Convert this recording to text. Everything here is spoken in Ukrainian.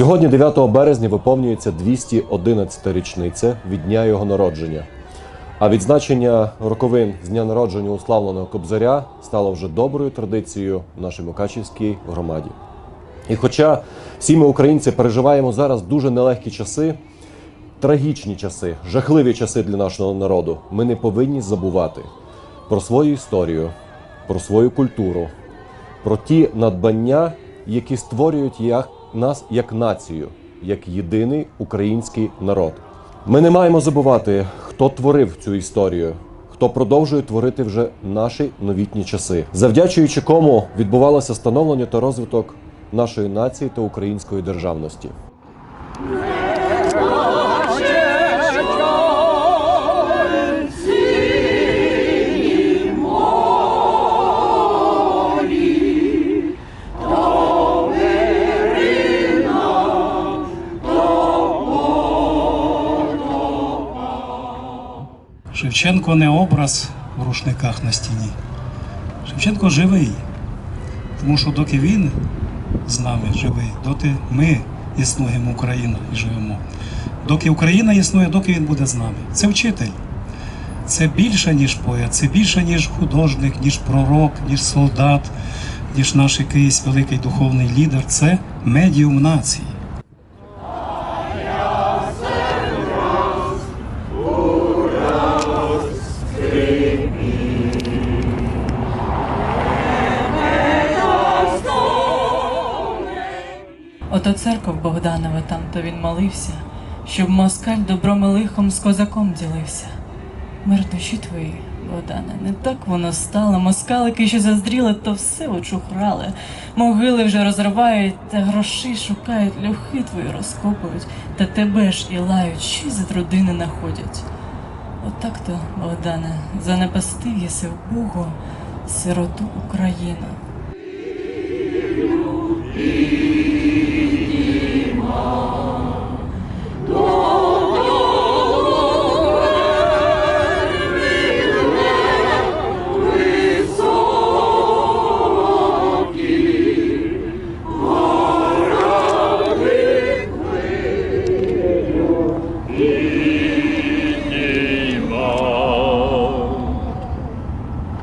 Сьогодні, 9 березня, виповнюється 211 річниця від дня його народження. А відзначення роковин з дня народження уславленого Кобзаря стало вже доброю традицією в нашій Мукачівській громаді. І хоча всі ми, українці, переживаємо зараз дуже нелегкі часи, трагічні часи, жахливі часи для нашого народу, ми не повинні забувати про свою історію, про свою культуру, про ті надбання, які створюють як нас як націю, як єдиний український народ. Ми не маємо забувати, хто творив цю історію, хто продовжує творити вже наші новітні часи, завдячуючи кому відбувалося становлення та розвиток нашої нації та української державності. Шевченко не образ в рушниках на стіні. Шевченко живий. Тому що доки він з нами живий, доки ми існуємо, Україна і живемо. Доки Україна існує, доки він буде з нами. Це вчитель. Це більше, ніж поет, це більше, ніж художник, ніж пророк, ніж солдат, ніж наш якийсь великий духовний лідер. Це медіум нації. Ото церков Богданове там, то він молився, щоб москаль добром і лихом з козаком ділився. Мир душі твої, Богдане, не так воно стало. Москалики, що заздріли, то все очухрали. Могили вже розривають, та гроші шукають, люхи твої розкопують, та тебе ж і лають, що й за трудини находять. Отак то, Богдане, занепастив єси в Богу, сироту Україну. Yeah.